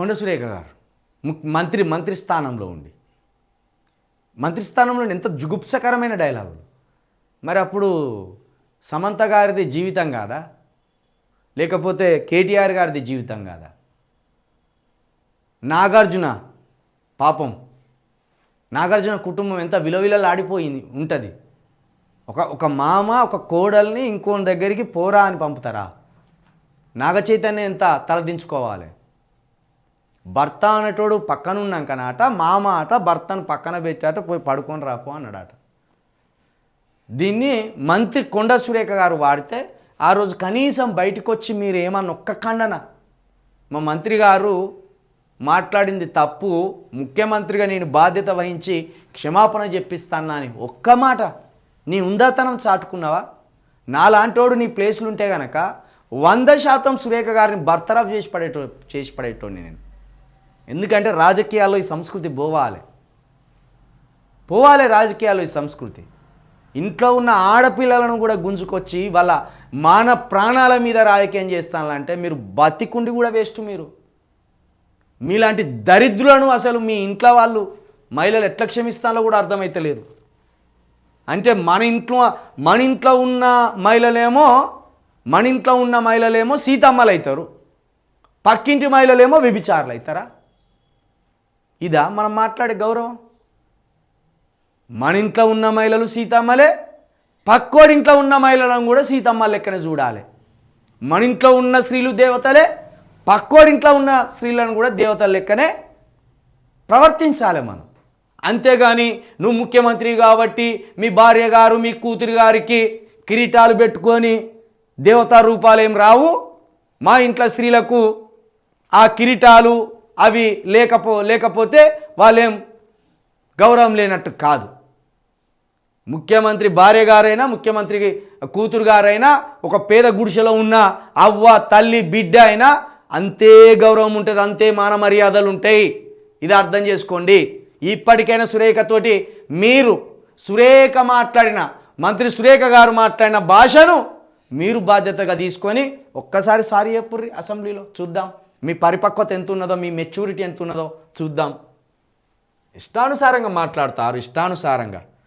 కొండ సురేఖ గారు మంత్రి మంత్రి స్థానంలో ఉండి. మంత్రి స్థానంలో ఎంత జుగుప్సకరమైన డైలాగులు. మరి అప్పుడు సమంత గారిది జీవితం కాదా? లేకపోతే కేటీఆర్ గారిది జీవితం కాదా? నాగార్జున పాపం. నాగార్జున కుటుంబం ఎంత విలవిలలాడిపోయింది ఉంటుంది. ఒక ఒక మామ ఒక కోడల్ని ఇంకోని దగ్గరికి పోరా అని పంపుతారా? నాగ చైతన్య ఎంత తలదించుకోవాలి? భర్త అనేటోడు పక్కనున్నాకనట మామ అట భర్తను పక్కన పెట్టాట పోయి పడుకొని రాపో అన్నాడట. దీన్ని మంత్రి కొండ సురేఖ గారు వాడితే ఆ రోజు కనీసం బయటకు వచ్చి మీరు ఏమన్నా ఒక్క ఖండన. మా మంత్రి గారు మాట్లాడింది తప్పు ముఖ్యమంత్రిగా నేను బాధ్యత వహించి క్షమాపణ చెప్పిస్తానా అని ఒక్క మాట. నీ ఉందాతనం చాటుకున్నావా? నాలాంటోడు నీ ప్లేస్లు ఉంటే గనక వంద శాతం సురేఖ గారిని బర్తరఫ్ చేసి పడేటో చేసి పడేటోడిని నేను. ఎందుకంటే రాజకీయాల్లో ఈ సంస్కృతి పోవాలి. పోవాలి రాజకీయాల్లో ఈ సంస్కృతి. ఇంట్లో ఉన్న ఆడపిల్లలను కూడా గుంజుకొచ్చి వాళ్ళ మాన ప్రాణాల మీద రాజకీయం చేస్తానంటే మీరు బతికుండి కూడా వేస్ట్ మీరు. మీలాంటి దరిద్రులను అసలు మీ ఇంట్లో వాళ్ళు మహిళలు ఎట్లా క్షమిస్తానో కూడా అర్థమైతలేదు. అంటే మన ఇంట్లో మన ఇంట్లో ఉన్న మహిళలేమో మన ఇంట్లో ఉన్న మహిళలేమో సీతమ్మలు అవుతారు పక్కింటి మహిళలేమో వ్యభిచారులు అవుతారా ఇదా మనం మాట్లాడే గౌరవం? మన ఇంట్లో ఉన్న మహిళలు సీతమ్మలే పక్కోడింట్లో ఉన్న మహిళలను కూడా సీతమ్మ లెక్కనే చూడాలి. మన ఇంట్లో ఉన్న స్త్రీలు దేవతలే పక్కోడింట్లో ఉన్న స్త్రీలను కూడా దేవతల లెక్కనే ప్రవర్తించాలి మనం. అంతేగాని నువ్వు ముఖ్యమంత్రి కాబట్టి మీ భార్య గారు మీ కూతురు గారికి కిరీటాలు పెట్టుకొని దేవతా రూపాలు ఏం రావు? మా ఇంట్లో స్త్రీలకు ఆ కిరీటాలు అవి లేకపో లేకపోతే వాళ్ళేం గౌరవం లేనట్టు కాదు. ముఖ్యమంత్రి భార్య గారైనా ముఖ్యమంత్రికి కూతురు గారైనా ఒక పేద గుడిసెలో ఉన్న అవ్వ తల్లి బిడ్డ అయినా అంతే గౌరవం ఉంటుంది అంతే మాన మర్యాదలు ఉంటాయి. ఇది అర్థం చేసుకోండి. ఇప్పటికైనా సురేఖతోటి మీరు సురేఖ మాట్లాడిన మంత్రి సురేఖ గారు మాట్లాడిన భాషను మీరు బాధ్యతగా తీసుకొని ఒక్కసారి సారీ చెప్పుర్రి అసెంబ్లీలో చూద్దాం. మీ పరిపక్వత ఎంత ఉన్నదో మీ మెచ్యూరిటీ ఎంత ఉన్నదో చూద్దాం. ఇష్టానుసారంగా మాట్లాడతారు ఇష్టానుసారంగా.